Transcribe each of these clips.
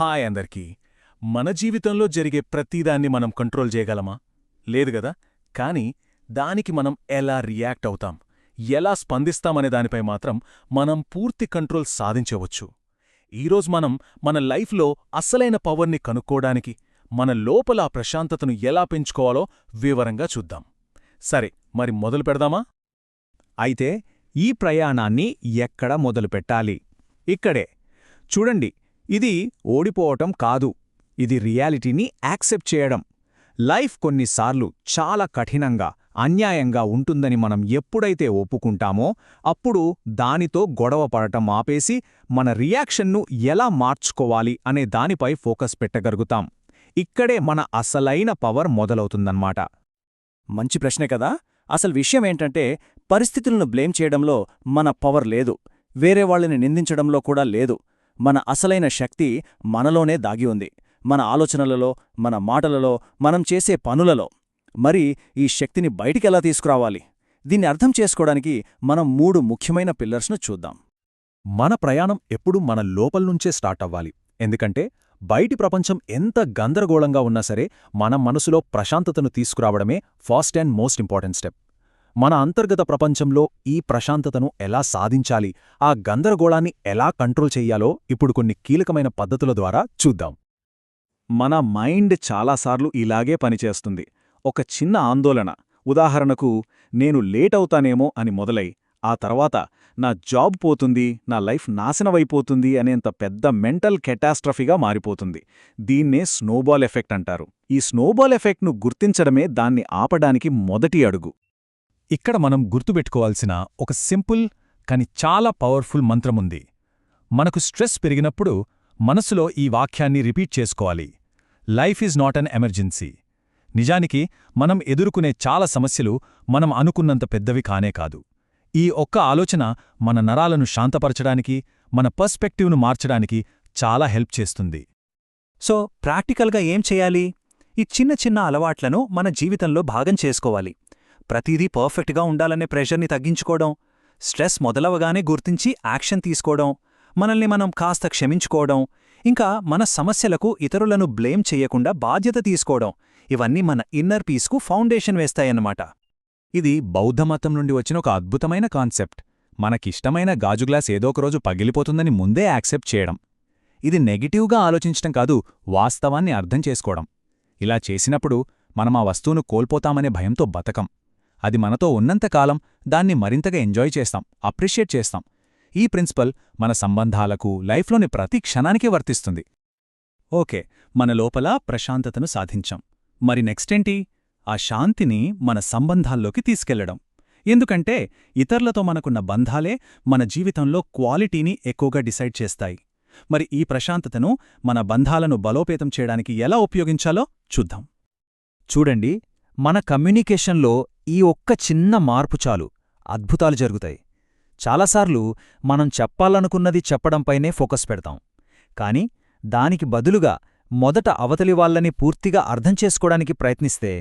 Hi అందరికీ. మన జీవితంలో జరిగే ప్రతిదాన్ని మనం కంట్రోల్ చేయగలమా? లేదు గదా? కానీ దానికి మనం ఎలా రియాక్ట్ అవుతాం? ఎలా స్పందిస్తామనే దానిపై మాత్రం మనం పూర్తి కంట్రోల్ సాధించవచ్చు. ఈరోజు మనం మన లైఫ్లో అస్సలైన పవర్ని కనుక్కోడానికి మన లోపల ఆ ప్రశాంతతను ఎలా పెంచుకోవాలో వివరంగా చూద్దాం. సరే మరి మొదలు పెడదామా? అయితే ఈ ప్రయాణాన్ని ఎక్కడ మొదలుపెట్టాలి? ఇక్కడే. చూడండి ఇది ఓడిపోవటం కాదు. ఇది రియాలిటీని యాక్సెప్ట్ చేయడం. లైఫ్ కొన్నిసార్లు చాలా కఠినంగా అన్యాయంగా ఉంటుందని మనం ఎప్పుడైతే ఒప్పుకుంటామో అప్పుడు దానితో గొడవ పడటం ఆపేసి మన రియాక్షన్ను ఎలా మార్చుకోవాలి అనే దానిపై ఫోకస్ పెట్టగలుగుతాం. ఇక్కడే మన అసలైన పవర్ మొదలవుతుందన్నమాట. మంచి ప్రశ్నే కదా! అసలు విషయం ఏంటంటే పరిస్థితులను బ్లేమ్ చేయడంలో మన పవర్ లేదు. వేరే వాళ్ళని నిందించడంలో కూడా లేదు. మన అసలైన శక్తి మనలోనే దాగి ఉంది. మన ఆలోచనలలో మన మాటలలో మనం చేసే పనులలో. మరి ఈ శక్తిని బయటికెలా తీసుకురావాలి? దీన్ని అర్థం చేసుకోవడానికి మనం మూడు ముఖ్యమైన పిల్లర్స్ను చూద్దాం. మన ప్రయాణం ఎప్పుడూ మన లోపల్నుంచే స్టార్ట్ అవ్వాలి. ఎందుకంటే బయటి ప్రపంచం ఎంత గందరగోళంగా ఉన్నా సరే మన మనసులో ప్రశాంతతను తీసుకురావడమే first and most important step. మన అంతర్గత ప్రపంచంలో ఈ ప్రశాంతతను ఎలా సాధించాలి ఆ గందరగోళాన్ని ఎలా కంట్రోల్ చెయ్యాలో ఇప్పుడు కొన్ని కీలకమైన పద్ధతుల ద్వారా చూద్దాం. మన మైండ్ చాలాసార్లు ఇలాగే పనిచేస్తుంది. ఒక చిన్న ఆందోళన. ఉదాహరణకు నేను లేట్ అవుతానేమో అని మొదలై ఆ తర్వాత నా జాబ్ పోతుంది నా లైఫ్ నాశనమైపోతుంది అనేంత పెద్ద మెంటల్ కెటాస్ట్రఫీగా మారిపోతుంది. దీన్నే స్నోబాల్ ఎఫెక్ట్ అంటారు. ఈ స్నోబాల్ ఎఫెక్ట్ను గుర్తించడమే దాన్ని ఆపడానికి మొదటి అడుగు. ఇక్కడ మనం గుర్తుపెట్టుకోవాల్సిన ఒక సింపుల్ కాని చాలా పవర్ఫుల్ మంత్రముంది మనకు స్ట్రెస్ పెరిగినప్పుడు మనసులో ఈ వాక్యాన్ని రిపీట్ చేసుకోవాలి. Life is not an emergency. నిజానికి మనం ఎదుర్కొనే చాలా సమస్యలు మనం అనుకున్నంత పెద్దవి కానే కాదు. ఈ ఒక్క ఆలోచన మన నరాలను శాంతపరచడానికి మన పర్స్పెక్టివ్ను మార్చడానికి చాలా హెల్ప్ చేస్తుంది. సో ప్రాక్టికల్గా ఏం చేయాలి? ఈ చిన్న చిన్న అలవాట్లను మన జీవితంలో భాగం చేసుకోవాలి. ప్రతిదీ పర్ఫెక్ట్గా ఉండాలనే ప్రెషర్ని తగ్గించుకోవడం స్ట్రెస్ మొదలవగానే గుర్తించి యాక్షన్ తీసుకోవడం మనల్ని మనం కాస్త క్షమించుకోవడం ఇంకా మన సమస్యలకు ఇతరులను బ్లేమ్ చెయ్యకుండా బాధ్యత తీసుకోవడం ఇవన్నీ మన ఇన్నర్ పీస్కు ఫౌండేషన్ వేస్తాయన్నమాట. ఇది బౌద్ధమతం నుండి వచ్చిన ఒక అద్భుతమైన కాన్సెప్ట్. మనకిష్టమైన గాజుగ్లాస్ ఏదో ఒకరోజు పగిలిపోతుందని ముందే యాక్సెప్ట్ చేయడం. ఇది నెగిటివ్గా ఆలోచించటం కాదు వాస్తవాన్ని అర్థం చేసుకోవడం. ఇలా చేసినప్పుడు మనం ఆ వస్తువును కోల్పోతామనే భయంతో బతకం. అది మనతో ఉన్నంతకాలం దాన్ని మరింతగా ఎంజాయ్ చేస్తాం అప్రిషియేట్ చేస్తాం. ఈ ప్రిన్సిపల్ మన సంబంధాలకు లైఫ్లోని ప్రతి క్షణానికి వర్తిస్తుంది. ఓకే మన లోపల ప్రశాంతతను సాధించాం. మరి నెక్స్టేంటి? ఆ శాంతిని మన సంబంధాల్లోకి తీసుకెళ్ళడం. ఎందుకంటే ఇతరులతో మనకున్న బంధాలే మన జీవితంలో క్వాలిటీని ఎక్కువగా డిసైడ్ చేస్తాయి. మరి ఈ ప్రశాంతతను మన బంధాలను బలోపేతం చేయడానికి ఎలా ఉపయోగించాలో చూద్దాం. చూడండి మన కమ్యూనికేషన్లో ఈ ఒక్క చిన్న మార్పు చాలు. అద్భుతాలు జరుగుతాయి. చాలాసార్లు మనం చెప్పాలనుకున్నది చెప్పడంపైనే ఫోకస్ పెడతాం. కాని దానికి బదులుగా మొదట అవతలి వాళ్ళని పూర్తిగా అర్థం చేసుకోవడానికి ప్రయత్నిస్తే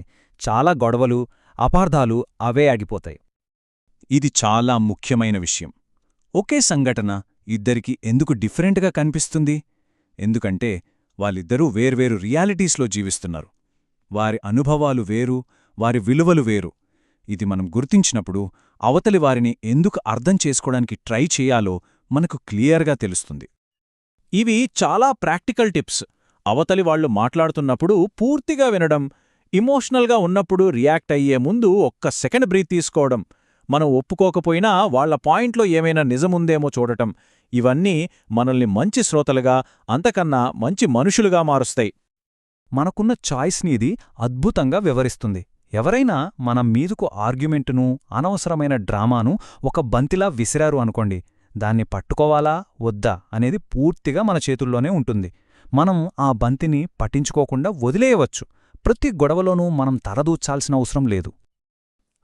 చాలా గొడవలు అపార్థాలు అవే ఆగిపోతాయి. ఇది చాలా ముఖ్యమైన విషయం. ఒకే సంఘటన ఇద్దరికి ఎందుకు డిఫరెంట్గా కనిపిస్తుంది? ఎందుకంటే వాళ్ళిద్దరూ వేర్వేరు రియాలిటీస్లో జీవిస్తున్నారు. వారి అనుభవాలు వేరు వారి విలువలు వేరు. ఇది మనం గుర్తించినప్పుడు అవతలి వారిని ఎందుకు అర్థం చేసుకోవడానికి ట్రై చేయాలో మనకు క్లియర్గా తెలుస్తుంది. ఇవి చాలా ప్రాక్టికల్ టిప్స్. అవతలి వాళ్ళు మాట్లాడుతున్నప్పుడు పూర్తిగా వినడం ఇమోషనల్గా ఉన్నప్పుడు రియాక్ట్ అయ్యే ముందు ఒక్క సెకండ్ బ్రీత్ తీసుకోవడం మనం ఒప్పుకోకపోయినా వాళ్ళ పాయింట్లో ఏమైనా నిజముందేమో చూడటం ఇవన్నీ మనల్ని మంచి శ్రోతలుగా అంతకన్నా మంచి మనుషులుగా మారుస్తాయి. మనకున్న చాయిస్ని ఇది అద్భుతంగా వివరిస్తుంది. ఎవరైనా మన మీదుకు ఆర్గ్యుమెంటును అనవసరమైన డ్రామాను ఒక బంతిలా విసిరారు అనుకోండి దాన్ని పట్టుకోవాలా వద్దా అనేది పూర్తిగా మన చేతుల్లోనే ఉంటుంది. మనం ఆ బంతిని పట్టించుకోకుండా వదిలేయవచ్చు. ప్రతి గొడవలోనూ మనం తరదూచాల్సిన అవసరం లేదు.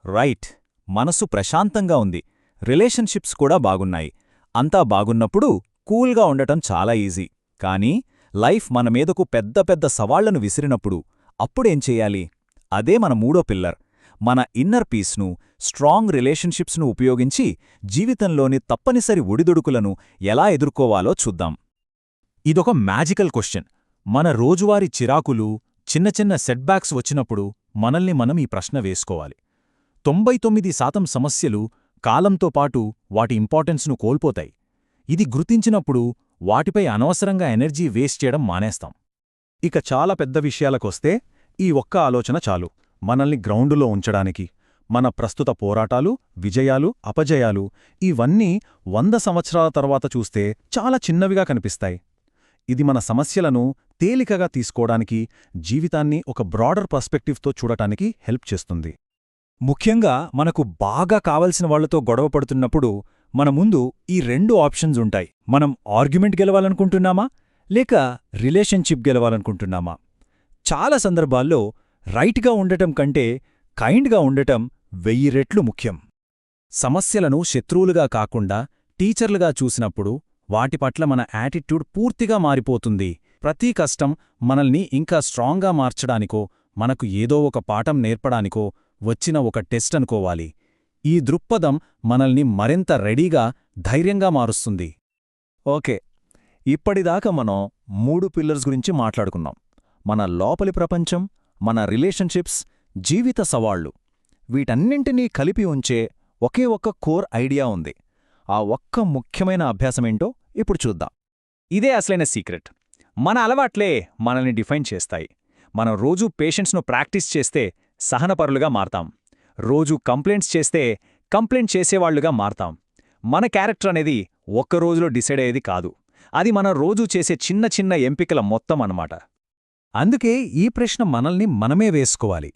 రైట్. మనసు ప్రశాంతంగా ఉంది. రిలేషన్షిప్స్ కూడా బాగున్నాయి. అంతా బాగున్నప్పుడు కూల్గా ఉండటం చాలా ఈజీ. కానీ లైఫ్ మన మీదకు పెద్ద పెద్ద సవాళ్ళను విసిరినప్పుడు అప్పుడేం చెయ్యాలి అదే మన మూడో పిల్లర్. మన ఇన్నర్ పీస్ను స్ట్రాంగ్ రిలేషన్షిప్స్ను ఉపయోగించి జీవితంలోని తప్పనిసరి ఒడిదుడుకులను ఎలా ఎదుర్కోవాలో చూద్దాం. ఇదొక మ్యాజికల్ క్వశ్చన్. మన రోజువారీ చిరాకులు చిన్న చిన్న సెట్బ్యాక్స్ వచ్చినప్పుడు మనల్ని మనం ఈ ప్రశ్న వేసుకోవాలి. తొంభై తొమ్మిది శాతం సమస్యలు కాలంతో పాటు వాటి ఇంపార్టెన్స్ను కోల్పోతాయి. ఇది గుర్తించినప్పుడు వాటిపై అనవసరంగా ఎనర్జీ వేస్ట్ చేయడం మానేస్తాం. ఇక చాలా పెద్ద విషయాలకొస్తే ఈ ఒక్క ఆలోచన చాలు. మనల్ని గ్రౌండులో ఉంచడానికి మన ప్రస్తుత పోరాటాలు విజయాలు అపజయాలు ఇవన్నీ వంద సంవత్సరాల తర్వాత చూస్తే చాలా చిన్నవిగా కనిపిస్తాయి. ఇది మన సమస్యలను తేలికగా తీసుకోవడానికి జీవితాన్ని ఒక బ్రాడర్ పర్స్పెక్టివ్తో చూడటానికి హెల్ప్ చేస్తుంది. ముఖ్యంగా మనకు బాగా కావలసిన వాళ్ళతో గొడవ పడుతున్నప్పుడు మన ముందు ఈ రెండు ఆప్షన్స్ ఉంటాయి. మనం ఆర్గ్యుమెంట్ గెలవాలనుకుంటున్నామా? లేక రిలేషన్షిప్ గెలవాలనుకుంటున్నామా? చాలా సందర్భాల్లో రైట్గా ఉండటం కంటే కైండ్గా ఉండటం వెయ్యి రెట్లు ముఖ్యం. సమస్యలను శత్రువులుగా కాకుండా టీచర్లుగా చూసినప్పుడు వాటి పట్ల మన యాటిట్యూడ్ పూర్తిగా మారిపోతుంది. ప్రతి కష్టం మనల్ని ఇంకా స్ట్రాంగ్గా మార్చడానికో మనకు ఏదో ఒక పాఠం నేర్పడానికో వచ్చిన ఒక టెస్ట్ అనుకోవాలి. ఈ దృక్పథం మనల్ని మరింత రెడీగా ధైర్యంగా మారుస్తుంది. ఓకే. ఇప్పటిదాకా మనం మూడు పిల్లర్స్ గురించి మాట్లాడుకున్నాం. మన లోపలి ప్రపంచం మన రిలేషన్షిప్స్ జీవిత సవాళ్ళు వీటన్నింటినీ కలిపి ఉంచే ఒకే ఒక్క కోర్ ఐడియా ఉంది. ఆ ఒక్క ముఖ్యమైన అభ్యాసమేంటో ఇప్పుడు చూద్దాం. ఇదే అసలైన సీక్రెట్. మన అలవాట్లే మనల్ని డిఫైన్ చేస్తాయి. మనం రోజూ పేషెంట్స్ను ప్రాక్టీస్ చేస్తే సహనపరులుగా మారతాం. రోజూ కంప్లైంట్స్ చేస్తే కంప్లైంట్ చేసేవాళ్ళుగా మారతాం. మన క్యారెక్టర్ అనేది ఒక్క రోజులో డిసైడ్ అయ్యేది కాదు. అది మనం రోజూ చేసే చిన్న చిన్న ఎంపికల మొత్తం అన్నమాట. అందుకే ఈ ప్రశ్న మనల్ని మనమే వేసుకోవాలి.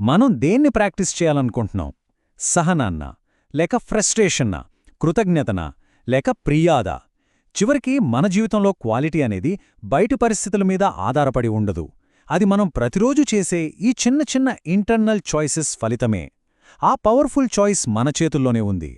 మనం దేన్ని ప్రాక్టీస్ చేయాలనుకుంటున్నాం? సహనాన్న లేక ఫ్రస్ట్రేషన్నా కృతజ్ఞతనా లేక ప్రియాదా? చివరికి మన జీవితంలో క్వాలిటీ అనేది బయటి పరిస్థితుల మీద ఆధారపడి ఉండదు. అది మనం ప్రతిరోజు చేసే ఈ చిన్న చిన్న ఇంటర్నల్ చాయిసెస్ ఫలితమే. ఆ పవర్ఫుల్ చాయిస్ మన చేతుల్లోనే ఉంది.